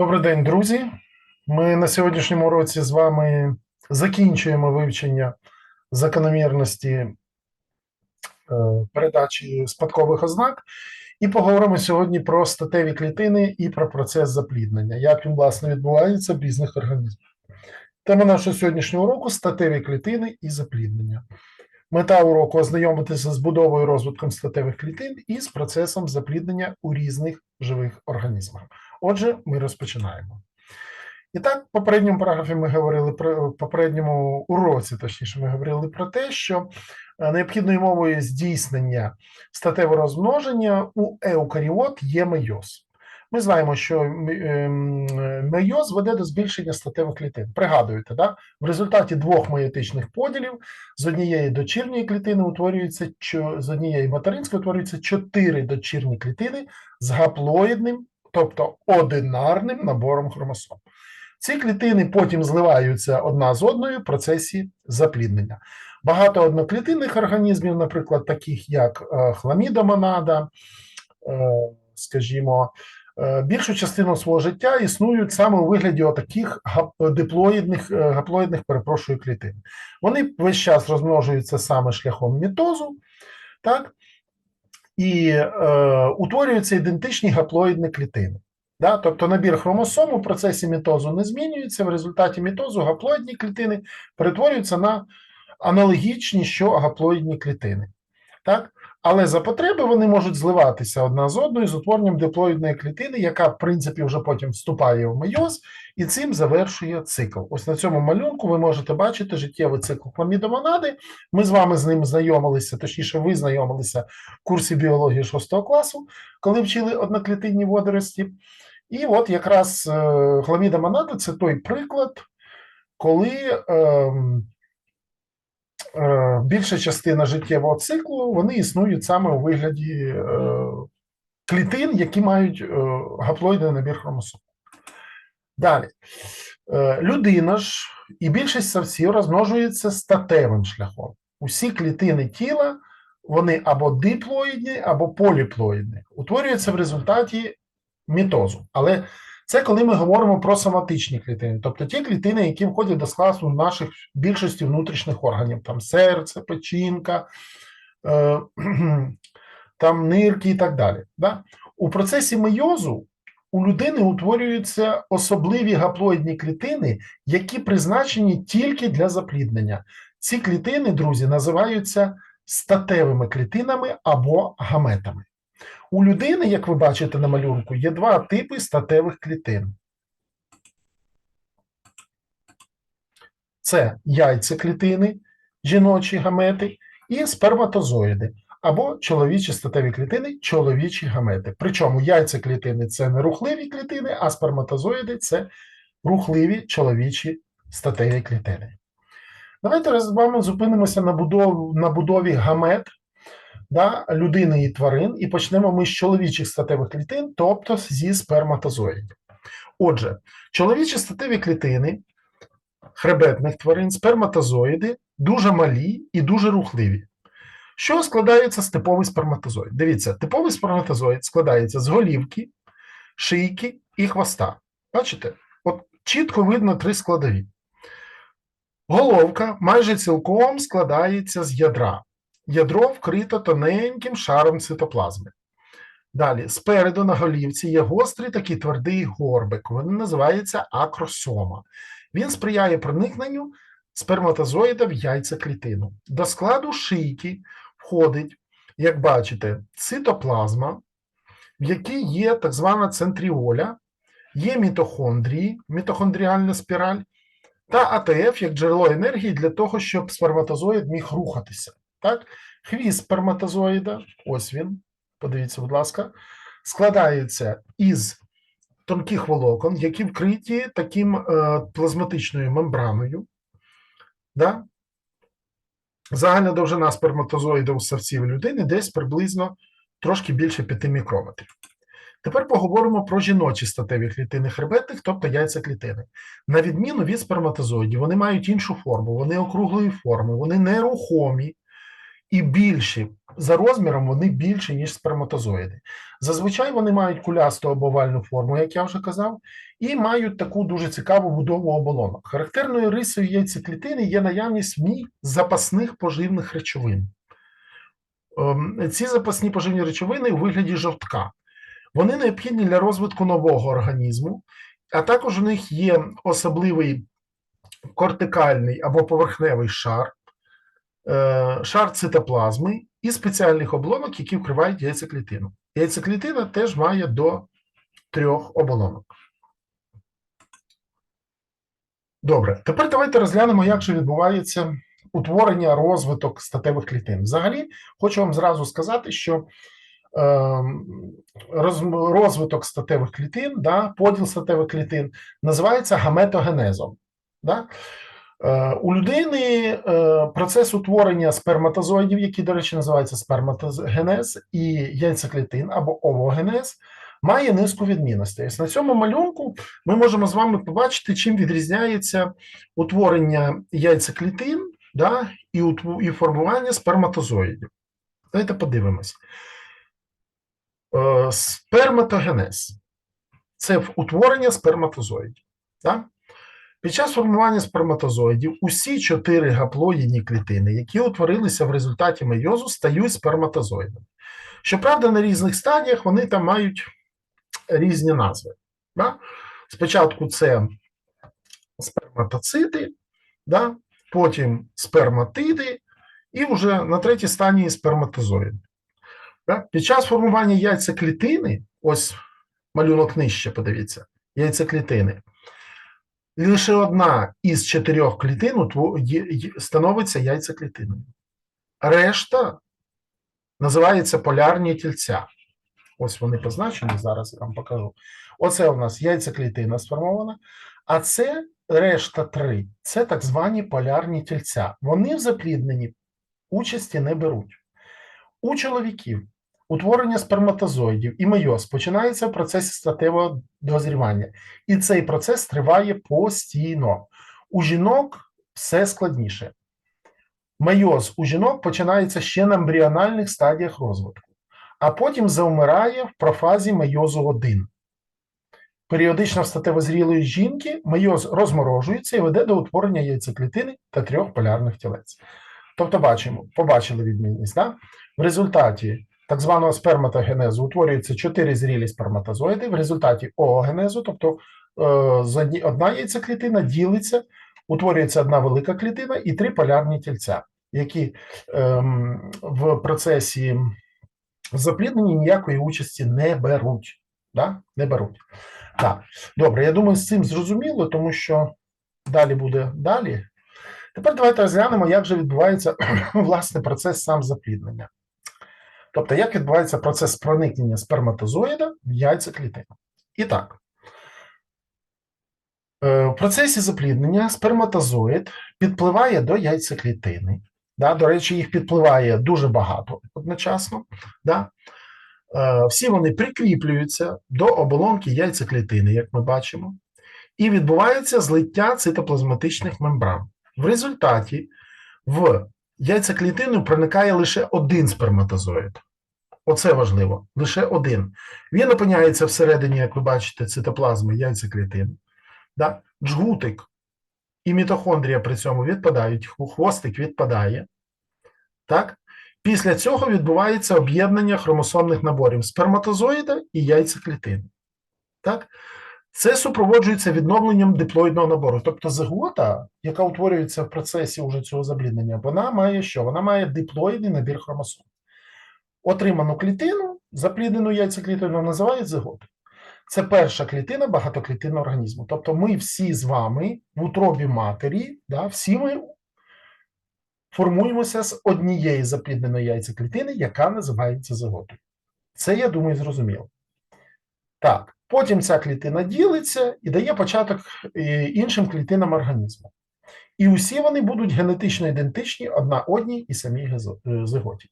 Добрий день, друзі. Ми на сьогоднішньому році з вами закінчуємо вивчення закономірності е, передачі спадкових ознак і поговоримо сьогодні про статеві клітини і про процес запліднення, як він, власне, відбувається в різних організмах. Тема нашого сьогоднішнього уроку статеві клітини і запліднення. Мета уроку ознайомитися з будовою розвитком статевих клітин і з процесом запліднення у різних живих організмах. Отже, ми розпочинаємо. І так, в попередньому параграфі ми говорили про попередньому уроці, точніше, ми говорили про те, що е, необхідною мовою здійснення статевого розмноження у еукаріот є мейоз. Ми знаємо, що ем, мейоз веде до збільшення статевих клітин. Пригадуєте, да? в результаті двох мейотичних поділів з однієї дочірньої клітини утворюється з однієї материнської утворюється чотири дочірні клітини з гаплоїдним, тобто одинарним набором хромосом. Ці клітини потім зливаються одна з одною в процесі запліднення. Багато одноклітинних організмів, наприклад, таких як е, хламідомонада, е, скажімо, більшу частину свого життя існують саме у вигляді отаких диплоїдних, е, гаплоїдних, перепрошую, клітин. Вони весь час розмножуються саме шляхом мітозу, так? і е, утворюються ідентичні гаплоїдні клітини. Да? Тобто набір хромосом у процесі мітозу не змінюється. В результаті мітозу гаплоїдні клітини перетворюються на аналогічні, що гаплоїдні клітини. Так? Але за потреби вони можуть зливатися одна з одною з утворенням диплоїдної клітини, яка, в принципі, вже потім вступає в мейоз і цим завершує цикл. Ось на цьому малюнку ви можете бачити життєвий цикл хламідомонади. Ми з вами з ним знайомилися, точніше, ви знайомилися в курсі біології 6 класу, коли вчили одноклітинні водорості. І от якраз е, хламіда це той приклад, коли е, більша частина життєвого циклу вони існують саме у вигляді е, клітин, які мають е, гаплоїдний набір хромосом. Далі. Е, людина ж і більшість савців розмножується статевим шляхом. Усі клітини тіла вони або диплоїдні, або поліплоїдні. Утворюються в результаті мітозу. Але це коли ми говоримо про соматичні клітини, тобто ті клітини, які входять до складу наших більшості внутрішніх органів, там серце, печінка, е, там нирки і так далі. Да? У процесі мейозу у людини утворюються особливі гаплоїдні клітини, які призначені тільки для запліднення. Ці клітини, друзі, називаються статевими клітинами або гаметами. У людини, як ви бачите на малюнку, є два типи статевих клітин. Це яйцеклітини, жіночі гамети, і сперматозоїди, або чоловічі статеві клітини, чоловічі гамети. Причому яйцеклітини це не рухливі клітини, а сперматозоїди це рухливі чоловічі статеві клітини. Давайте з вами зупинимося на будові, на будові гамет да, людини і тварин, і почнемо ми з чоловічих статевих клітин, тобто зі сперматозоїдів. Отже, чоловічі статеві клітини хребетних тварин, сперматозоїди дуже малі і дуже рухливі. Що складається з типовий сперматозоїд? Дивіться, типовий сперматозоїд складається з голівки, шийки і хвоста. Бачите? От чітко видно три складові. Головка майже цілком складається з ядра. Ядро вкрито тоненьким шаром цитоплазми. Далі, спереду на голівці є гострий такий твердий горбик. Він називається акросома. Він сприяє проникненню сперматозоїда в яйцеклітину. До складу шийки входить, як бачите, цитоплазма, в якій є так звана центріоля, є мітохондрії, мітохондріальна спіраль, та АТФ як джерело енергії для того, щоб сперматозоїд міг рухатися. Так? Хвіст сперматозоїда, ось він, подивіться, будь ласка, складається із тонких волокон, які вкриті таким е, плазматичною мембраною. Да? Загальна довжина сперматозоїда у савців людини десь приблизно трошки більше 5 мікрометрів. Тепер поговоримо про жіночі статеві клітини хребетних, тобто яйцеклітини. На відміну від сперматозоїдів, вони мають іншу форму, вони округлої форми, вони нерухомі і більші за розміром вони більші, ніж сперматозоїди. Зазвичай вони мають кулясту або овальну форму, як я вже казав, і мають таку дуже цікаву будову оболонок. Характерною рисою яйцеклітини є наявність в ній запасних поживних речовин. Ем, Ці запасні поживні речовини у вигляді жовтка. Вони необхідні для розвитку нового організму, а також у них є особливий кортикальний або поверхневий шар, шар цитоплазми і спеціальних оболонок, які вкривають яйцеклітину. Яйцеклітина теж має до трьох оболонок. Добре, тепер давайте розглянемо, як же відбувається утворення розвиток статевих клітин. Взагалі, хочу вам зразу сказати, що е, роз- розвиток статевих клітин, да, поділ статевих клітин називається гаметогенезом. Да? Е, У людини е, процес утворення сперматозоїдів, який, до речі, називається сперматогенез, і яйцеклітин або овогенез, має низку відмінностей. На цьому малюнку ми можемо з вами побачити, чим відрізняється утворення яйцеклітин да, і, і формування сперматозоїдів. Давайте подивимось. Е, Сперматогенез це утворення сперматозоїдів. Да? Під час формування сперматозоїдів усі чотири гаплоїдні клітини, які утворилися в результаті мейозу, стають сперматозоїдами. Щоправда, на різних стадіях вони там мають різні назви. Да? Спочатку це сперматоцити, да? потім сперматиди, і вже на третій стадії сперматозоїди. Да? Під час формування яйцеклітини, ось малюнок нижче, подивіться, яйцеклітини, лише одна із чотирьох клітин становиться яйцеклітиною. Решта називається полярні тільця. Ось вони позначені, зараз я вам покажу. Оце у нас яйцеклітина сформована, а це решта три. Це так звані полярні тільця. Вони в заплідненні участі не беруть. У чоловіків утворення сперматозоїдів і мейоз починається в процесі статевого дозрівання. І цей процес триває постійно. У жінок все складніше. Мейоз у жінок починається ще на ембріональних стадіях розвитку, а потім завмирає в профазі мейозу 1. Періодично в статевозрілої жінки мейоз розморожується і веде до утворення яйцеклітини та трьох полярних тілець. Тобто, бачимо, побачили відмінність. Да? В результаті так званого сперматогенезу утворюється чотири зрілі сперматозоїди, в результаті оогенезу, тобто е, одна яйцеклітина ділиться, утворюється одна велика клітина і три полярні тільця, які ем, в процесі запліднення ніякої участі не беруть. Да? Не беруть. Так, добре, я думаю, з цим зрозуміло, тому що далі буде далі. Тепер давайте розглянемо, як же відбувається власне процес сам запліднення. Тобто, як відбувається процес проникнення сперматозоїда в яйцеклітину. І так, е, в процесі запліднення сперматозоїд підпливає до яйцеклітини. Да? До речі, їх підпливає дуже багато одночасно. Да? Е, Всі вони прикріплюються до оболонки яйцеклітини, як ми бачимо, і відбувається злиття цитоплазматичних мембран. В результаті в яйцеклітину проникає лише один сперматозоїд. Оце важливо, лише один. Він опиняється всередині, як ви бачите, цитоплазми яйцеклітини. Да? Джгутик і мітохондрія при цьому відпадають, хвостик відпадає. Так? Після цього відбувається об'єднання хромосомних наборів сперматозоїда і яйцеклітини. Так? Це супроводжується відновленням диплоїдного набору. Тобто зигота, яка утворюється в процесі уже цього забліднення, вона має що? Вона має диплоїдний набір хромосом. Отриману клітину, запліднену яйцеклітину, називають зиготою. Це перша клітина багатоклітинного організму. Тобто ми всі з вами в утробі матері, да, всі ми формуємося з однієї заплідненої яйцеклітини, яка називається зиготою. Це, я думаю, зрозуміло. Так, потім ця клітина ділиться і дає початок е, іншим клітинам організму. І усі вони будуть генетично ідентичні одна одній і самій е, зиготі.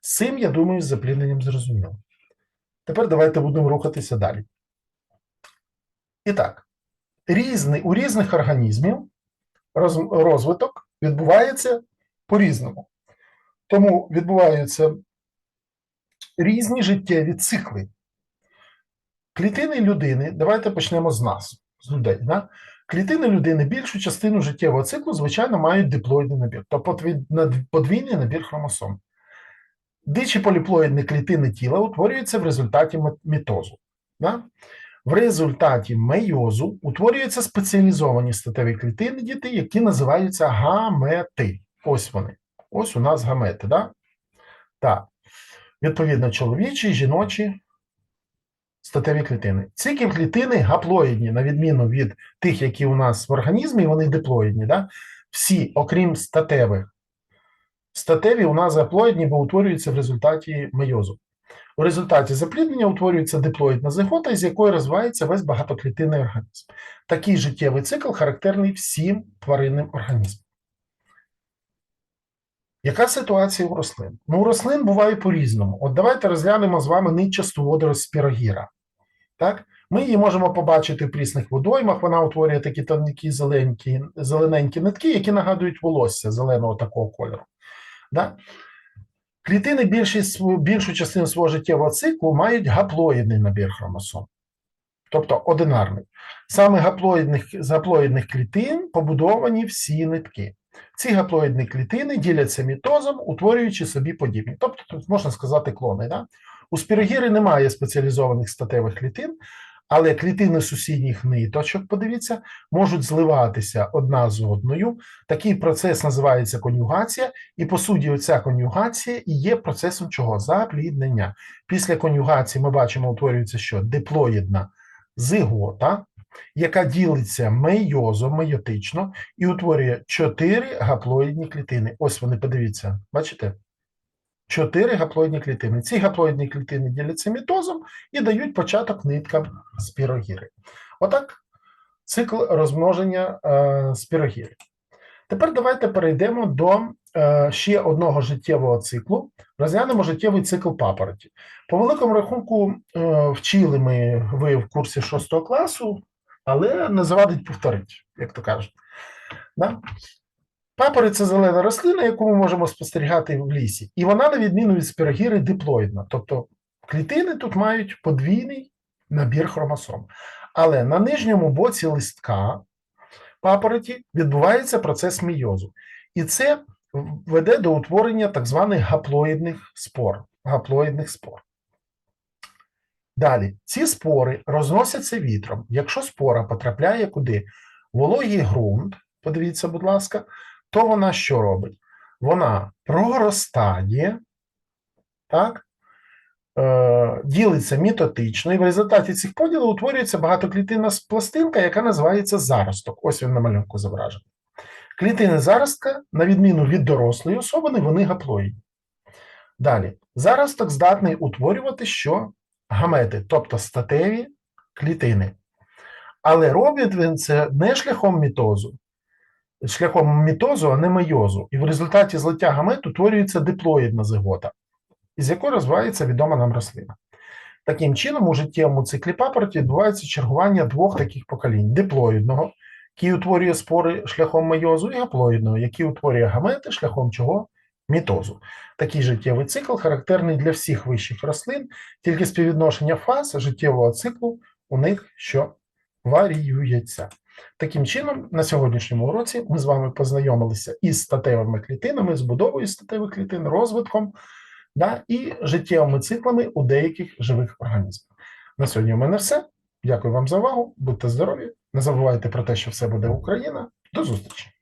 З цим, я думаю, з заплідненням зрозуміло. Тепер давайте будемо рухатися далі. І так, різний, у різних організмів роз- розвиток відбувається по-різному. Тому відбуваються різні життєві цикли. Клітини людини, давайте почнемо з нас, з людей. Да? Клітини людини більшу частину життєвого циклу, звичайно, мають диплоїдний набір, тобто подвійний набір хромосом. Дичі поліплоїдні клітини тіла утворюються в результаті мітозу. Да? В результаті мейозу утворюються спеціалізовані статеві клітини діти, які називаються гамети. Ось вони. Ось у нас гамети. Да? Так. Відповідно, чоловічі, жіночі статеві клітини. Ці клітини гаплоїдні, на відміну від тих, які у нас в організмі, вони диплоїдні. Да? Всі, окрім статевих. Статеві у нас гаплоїдні, бо утворюються в результаті мейозу. У результаті запліднення утворюється диплоїдна зигота, із якої розвивається весь багатоклітинний організм. Такий життєвий цикл характерний всім тваринним організмам. Яка ситуація у рослин? Ну, у рослин буває по-різному. От давайте розглянемо з вами нитчасту водорость спірогіра. Так? Ми її можемо побачити в прісних водоймах, вона утворює такі тонкі зеленькі, зелененькі нитки, які нагадують волосся зеленого такого кольору. Да? Клітини більшість, більшу частину свого життєвого циклу мають гаплоїдний набір хромосом, тобто одинарний. Саме гаплоїдних, з гаплоїдних клітин побудовані всі нитки. Ці гаплоїдні клітини діляться мітозом, утворюючи собі подібні. Тобто, тут можна сказати, клони. Да? У спірогіри немає спеціалізованих статевих клітин, але клітини сусідніх ниточок, подивіться, можуть зливатися одна з одною. Такий процес називається конюгація, і по суті, оця конюгація є процесом чого? Запліднення. Після конюгації ми бачимо, утворюється що? Диплоїдна зигота, яка ділиться мейозом, мейотично, і утворює чотири гаплоїдні клітини. Ось вони, подивіться, бачите? Чотири гаплоїдні клітини. Ці гаплоїдні клітини діляться мітозом і дають початок ниткам спірогіри. Отак цикл розмноження е, спірогіри. Тепер давайте перейдемо до е, ще одного життєвого циклу. Розглянемо життєвий цикл папороті. По великому рахунку, е, вчили ми ви в курсі 6 класу, але не завадить повторити, як то кажуть. Да? Папороть – це зелена рослина, яку ми можемо спостерігати в лісі. І вона, на відміну від спірогіри, диплоїдна. Тобто клітини тут мають подвійний набір хромосом. Але на нижньому боці листка папороті відбувається процес мейозу. І це веде до утворення так званих гаплоїдних спор. Гаплоїдних спор. Далі, ці спори розносяться вітром. Якщо спора потрапляє куди? Вологий ґрунт, подивіться, будь ласка, то вона що робить? Вона проростає, так? Е, ділиться мітотично, і в результаті цих поділів утворюється багатоклітинна пластинка, яка називається заросток. Ось він на малюнку зображений. Клітини заростка, на відміну від дорослої особини, вони гаплоїдні. Далі, заросток здатний утворювати що? Гамети, тобто статеві клітини. Але робить він це не шляхом мітозу, шляхом мітозу, а не мейозу. І в результаті злиття гамет утворюється диплоїдна зигота, із якої розвивається відома нам рослина. Таким чином, у життєвому циклі папороті відбувається чергування двох таких поколінь: диплоїдного, який утворює спори шляхом мейозу, і гаплоїдного, який утворює гамети шляхом чого? Мітозу. Такий життєвий цикл характерний для всіх вищих рослин, тільки співвідношення фаз життєвого циклу у них що варіюється. Таким чином, на сьогоднішньому уроці ми з вами познайомилися із статевими клітинами, з будовою статевих клітин, розвитком да, і життєвими циклами у деяких живих організмах. На сьогодні у мене все. Дякую вам за увагу. Будьте здорові. Не забувайте про те, що все буде Україна. До зустрічі!